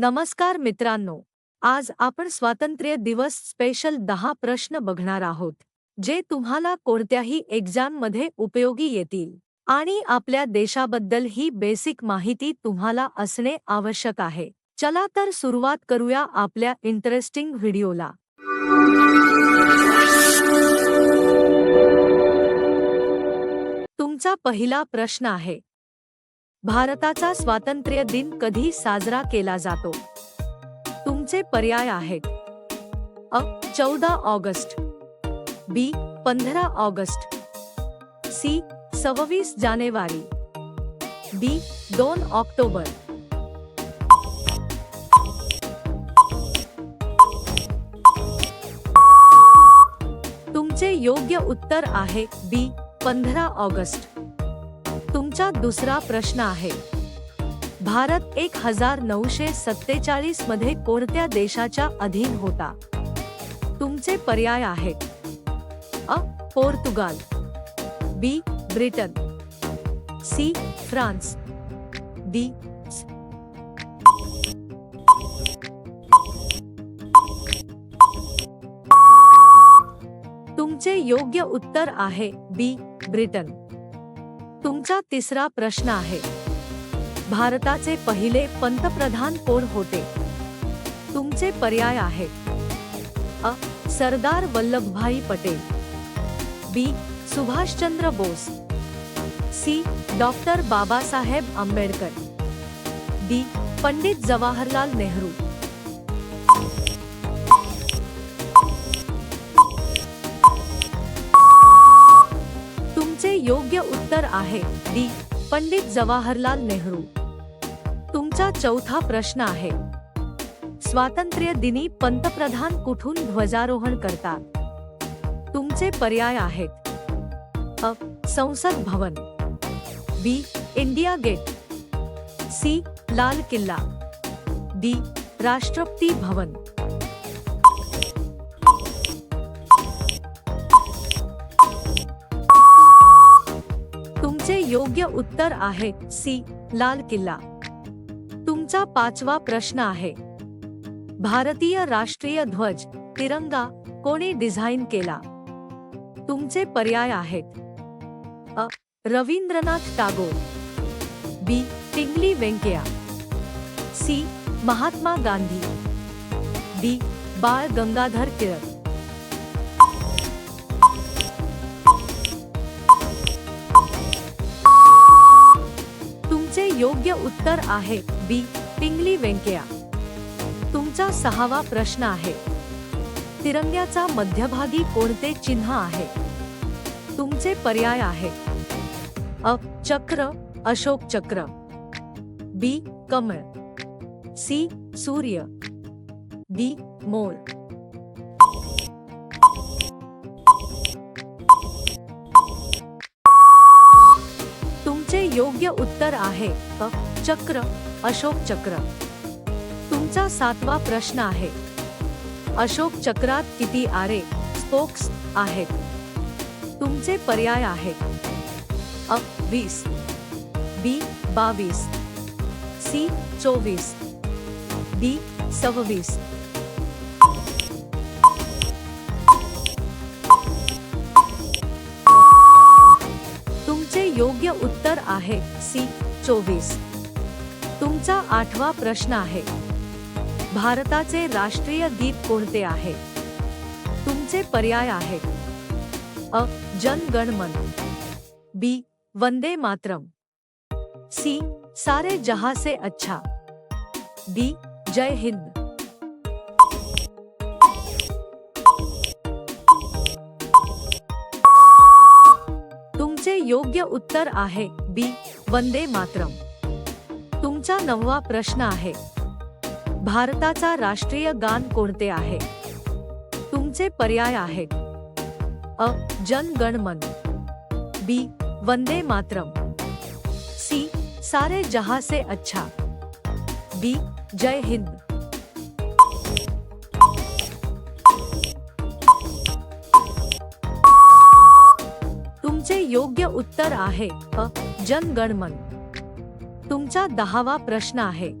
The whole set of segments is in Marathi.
नमस्कार मित्रांनो आज आपण स्वातंत्र्य दिवस स्पेशल दहा प्रश्न बघणार आहोत जे तुम्हाला कोणत्याही एक्झाममध्ये उपयोगी येतील आणि आपल्या देशाबद्दल ही बेसिक माहिती तुम्हाला असणे आवश्यक आहे. चला तर सुरुवात करूया आपल्या इंटरेस्टिंग व्हिडिओला. तुमचा पहिला प्रश्न आहे भारताचा स्वातंत्र्य दिन कधी साजरा केला जातो? तुमचे पर्याय आहेत. अ चौदा ऑगस्ट. बी पंधरा ऑगस्ट. सी सव्वीस जानेवारी. डी दोन ऑक्टोबर. तुमचे योग्य उत्तर आहे बी पंधरा ऑगस्ट. आजचा दुसरा प्रश्न आहे. भारत एक हजार नऊशे सत्तेचाळीसमध्ये कोणत्या देशाच्या अधीन होता? तुमचे पर्याय आहेत. अ. Portugal. B. Britain. C. France. D. तुमचे योग्य उत्तर आहे बी. ब्रिटन. तुमचा तिसरा प्रश्न आहे. भारताचे पहिले पंतप्रधान कोण होते? तुमचे पर्याय आहेत. अ. Sardar Vallabhbhai Patel. B. Subhashchandra Bose. C. Doctor Babasaheb Ambedkar. D. Pandit Jawaharlal Nehru. आहे. डी. पंडित जवाहरलाल नेहरू. तुमचा चौथा प्रश्न आहे. स्वातंत्र्य दिनी पंतप्रधान कुठून ध्वजारोहण करतात? तुमचे पर्याय आहेत. अ. Sansad Bhavan. B. India gate. C. लाल किल्ला. डी. राष्ट्रपती भवन. योग्य उत्तर आहे. सी. लाल किल्ला. तुमचा पाचवा प्रश्न आहे. भारतीय राष्ट्रीय ध्वज तिरंगा कोणी डिझाईन केला? तुमचे पर्याय आहेत. अ. Rabindranath Tagore. B. टिंगली Venkayya C. Mahatma Gandhi. D. Bal Gangadhar Tilak. योग्य उत्तर आहे बी. पिंगली वेंकया. तुमचा सहावा प्रश्न आहे. तिरंग्याचा मध्यभागी कोणते चिन्ह आहे? तुमचे पर्याय आहे. अ. चक्र अशोक चक्र. बी. कमळ. सी. सूर्य. डी. मोर. तुमचे योग्य उत्तर आहे अ चक्र अशोक चक्र. तुमचा सातवा प्रश्न आहे. अशोक चक्रात किती आरे स्पोक्स आहेत. तुमचे पर्याय आहेत. अ वीस. बी बावीस. सी चोवीस. डी सव्वीस. योग्य उत्तर आहे. सी. चोवीस. तुमचा आठवा प्रश्न आहे. भारताचे राष्ट्रीय गीत कोणते आहे? तुमचे पर्याय आहेत. अ. Jana Gana Mana. B. Vande Mataram. C. Saare Jahan Se Achha. D. Jai Hind. योग्य उत्तर आहे. बी वंदे मातरम. तुमचा नववा प्रश्न आहे. भारताचा राष्ट्रीय गान कोणते आहे? तुमचे पर्याय आहेत अ. जन गण मन बी वंदे मातरम. सी सारे जहाँ से अच्छा. बी जय हिंद. योग्य उत्तर आहे अ जन मन तुमचा दहावा प्रश्न आहे.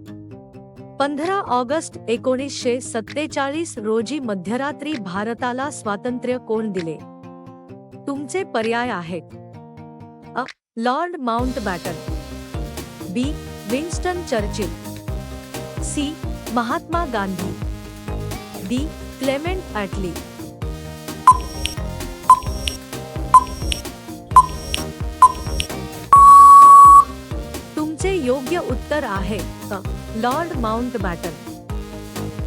पंधरा ऑगस्ट एकोणीसशे सत्तेचाळीस रोजी मध्यरात्री भारताला स्वातंत्र्य कोण दिले? तुमचे पर्याय आहेत. अ Lord Mountbatten B Winston Churchill. C Mahatma Gandhi. D Clement Attlee. योग्य उत्तर आहे लॉर्ड माउंट बॅटन.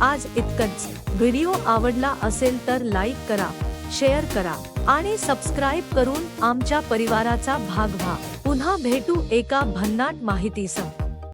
आज इतकंच. व्हिडिओ आवडला असेल तर लाईक करा शेअर करा आणि सबस्क्राईब करून आमच्या परिवाराचा भाग व्हा. पुन्हा भेटू एका भन्नाट माहितीसह.